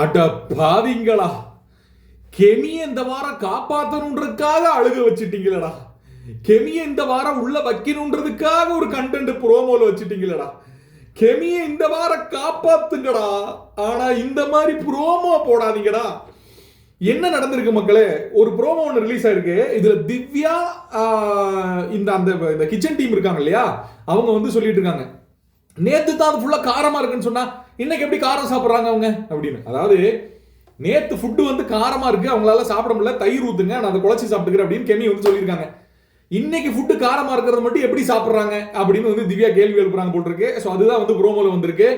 அட பாவிங்களா கெமியை இந்த வாரம் காப்பாத்தணுன்றதுக்காக அழுக வச்சிட்டீங்களடா. கெமியை இந்த வாரம் உள்ள வைக்கணுன்றதுக்காக ஒரு கண்டென்ட் ப்ரோமோல வச்சிட்டீங்களடா. கெமியை இந்த வாரம் காப்பாத்துங்கடா. ஆனா இந்த மாதிரி ப்ரோமோ போடாதீங்கடா. என்ன நடந்திருக்கு மக்களே? ஒரு ப்ரோமோ ஒன்று ரிலீஸ் ஆயிருக்கு. இதுல திவ்யா இந்த அந்த இந்த கிச்சன் டீம் இருக்காங்க இல்லையா? அவங்க வந்து சொல்லிட்டு இருக்காங்க. நேத்து தான் அது ஃபுல்லா காரமா இருக்குன்னு சொன்னா இன்னைக்கு எப்படி காரம் சாப்பிட்றாங்க அவங்க? அப்படின்னு. அதாவது நேத்து ஃபுட்டு வந்து காரமா இருக்கு அவங்களால சாப்பிட முடியல தயிர் ஊத்துங்க நான் அதை குழச்சி சாப்பிட்டுக்கிறேன் அப்படின்னு கெமி வந்து சொல்லியிருக்காங்க. இன்னைக்கு ஃபுட்டு காரமா இருக்கிறது மட்டும் எப்படி சாப்பிட்றாங்க? அப்படின்னு வந்து திவ்யா கேள்வி எழுப்புறாங்க போட்டிருக்கு ஸோ அதுதான் வந்து ப்ரோமோல வந்திருக்கு.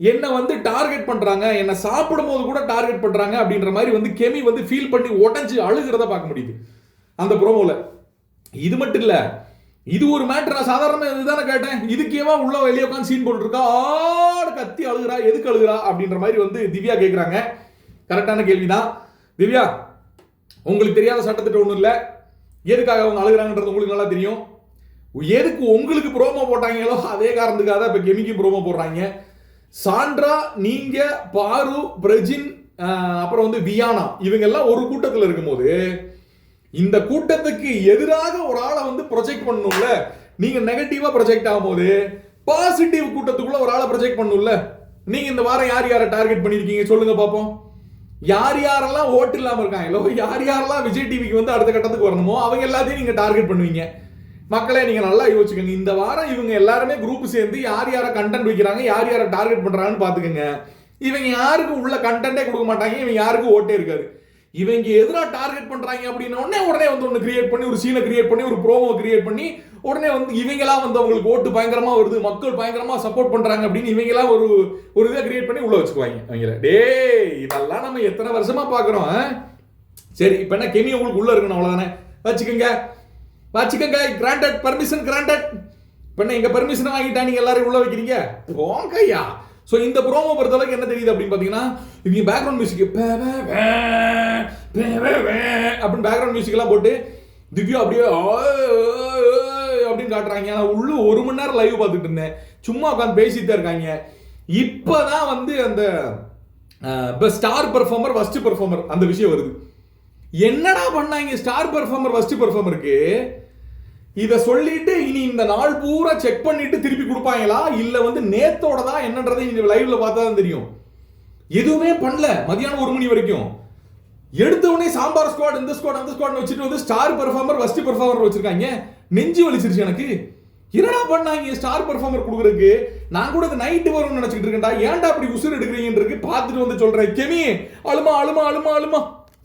என்னை வந்து டார்கெட் பண்றாங்க என்னை சாப்பிடும் போது கூட டார்கெட் பண்றாங்க அப்படின்ற மாதிரி வந்து கெமி வந்து ஃபீல் பண்ணி உடஞ்சி அழுகிறத பார்க்க முடியுது. அந்த ப்ரோமோல இது மட்டும் இல்லை இது ஒரு மேட்ரு நான் சாதாரண இதுதானே கேட்டேன். இதுக்கேவா உள்ள வெளியே உட்காந்து சீன் போட்டுருக்கா? ஆடு கத்தி அழுகுறா எதுக்கு அழுகுறா அப்படின்ற மாதிரி வந்து திவ்யா கேட்குறாங்க கரெக்டான கேள்விதான். திவ்யா உங்களுக்கு தெரியாத சட்டத்திட்டம் ஒன்றும் இல்லை. எதுக்காக அவங்க அழுகுறாங்கன்றது உங்களுக்கு நல்லா தெரியும். எதுக்கு உங்களுக்கு ப்ரோமோ போட்டாங்களோ அதே காரணத்துக்காக தான் இப்போ கெமிக்கு ப்ரோமோ போடுறாங்க. சாண்ட்ரா நீங்கள் பாரு பிரஜின் அப்புறம் வந்து வியானா இவங்கெல்லாம் ஒரு கூட்டத்தில் இருக்கும்போது இந்த கூட்டத்துக்கு எதிராக ஒரு ஆளை வந்து ப்ரொஜெக்ட் பண்ணணும்ல? நீங்க நெகட்டிவா ப்ரொஜெக்ட் ஆகும்போது பாசிட்டிவ் கூட்டத்துக்குள்ள ஒரு ஆளை ப்ரொஜெக்ட் பண்ணணும்ல? நீங்க இந்த வாரம் யார் யாரை டார்கெட் பண்ணிருக்கீங்க சொல்லுங்க பாப்போம். யார் யாரெல்லாம் ஓட்டு இல்லாம இருக்காங்களோ யார் யாரெல்லாம் விஜய் டிவிக்கு வந்து அடுத்த கட்டத்துக்கு வரணுமோ அவங்க எல்லாத்தையும் நீங்க டார்கெட் பண்ணுவீங்க. மக்களே நீங்க நல்லா யோசிச்சுக்கோங்க. இந்த வாரம் இவங்க எல்லாருமே குரூப் சேர்ந்து யார் யாரை கண்டென்ட் வைக்கிறாங்க யார் யாரை டார்கெட் பண்றாங்கன்னு பாத்துக்கோங்க இவங்க யாருக்கும் உள்ள கண்டென்ட்டே கொடுக்க மாட்டாங்க இவங்க யாருக்கும் ஓட்டே இருக்காது. இவங்க எதிராக டார்கெட் பண்றாங்க அப்படின்ன உடனே உடனே வந்து ஒன்று கிரியேட் பண்ணி ஒரு சீனை கிரியேட் பண்ணி ஒரு ப்ரோமோ கிரியேட் பண்ணி உடனே வந்து இவங்கெல்லாம் வந்து அவங்களுக்கு ஓட்டு பயங்கரமா வருது மக்கள் பயங்கரமா சப்போர்ட் பண்றாங்க அப்படின்னு இவங்கெல்லாம் ஒரு ஒரு இதை கிரியேட் பண்ணி உள்ள வச்சுக்குவாங்க அவங்கள டேய் இதெல்லாம் நம்ம எத்தனை வருஷமா பாக்குறோம் சரி இப்போ என்ன கெமி உங்களுக்கு உள்ள இருக்கணும் அவ்வளோதானே வச்சுக்கோங்க. வச்சுக்கோங்க கிராண்டட் பர்மிஷன் கிராண்டட் இப்போ என்ன எங்க பர்மிஷன் வாங்கிட்டா நீங்கள் எல்லாரும் உள்ள வைக்கிறீங்க? போங்கய்யா. ஸோ இந்த ப்ரோமோ பொறுத்தளவுக்கு என்ன தெரியுது அப்படின்னு பார்த்தீங்கன்னா இவங்க பேக்ரவுண்ட் மியூசிக் அப்படின்னு பேக்ரவுண்ட் மியூசிக்கெல்லாம் போட்டு திவ்யா அப்படியே அப்படின்னு காட்டுறாங்க. நான் உள்ள ஒரு மணி நேரம் லைவ் பார்த்துட்டு இருந்தேன். சும்மா உட்காந்து பேசிட்டு தான் இருக்காங்க. இப்போதான் வந்து அந்த ஸ்டார் பெர்ஃபார்மர் ஃபர்ஸ்ட் பெர்ஃபார்மர் அந்த விஷயம் வருது. என்னடா பண்ணாங்க? ஸ்டார் பெர்ஃபார்மர் ஃபர்ஸ்ட் பெர்ஃபார்மருக்கு இதை சொல்லிட்டு இனி இந்த நாள் பூரா செக் பண்ணிட்டு திருப்பி கொடுப்பாங்களா? இல்லை வந்து நேத்தோட தான் என்னன்றதை இனி லைவ்ல பார்த்தா தான் தெரியும். எதுவுமே பண்ணல. மதியானம் ஒரு மணி வரைக்கும். எடுத்த உடனே சாம்பார் ஸ்குவாட் இந்த ஸ்குவாட் அந்த ஸ்குவாட் வச்சுட்டு வந்து ஸ்டார் பெர்ஃபார்மர் ஃபர்ஸ்ட் பெர்ஃபார்மர் வச்சிருக்காங்க. நெஞ்சு வலிச்சிருச்சு எனக்கு. என்னடா பண்ணாங்க ஸ்டார் பெர்ஃபார்மர் கொடுக்குறதுக்கு? நான் கூட இது நைட்டு வரும்னு நினச்சிக்கிட்டு இருக்கேன்டா. ஏன்டா அப்படி உசுர் எடுக்கிறீங்கன்னு இருக்கு? பார்த்துட்டு வந்து சொல்கிறேன் கெமி அழுமா அழுமா அழுமா அழுமா.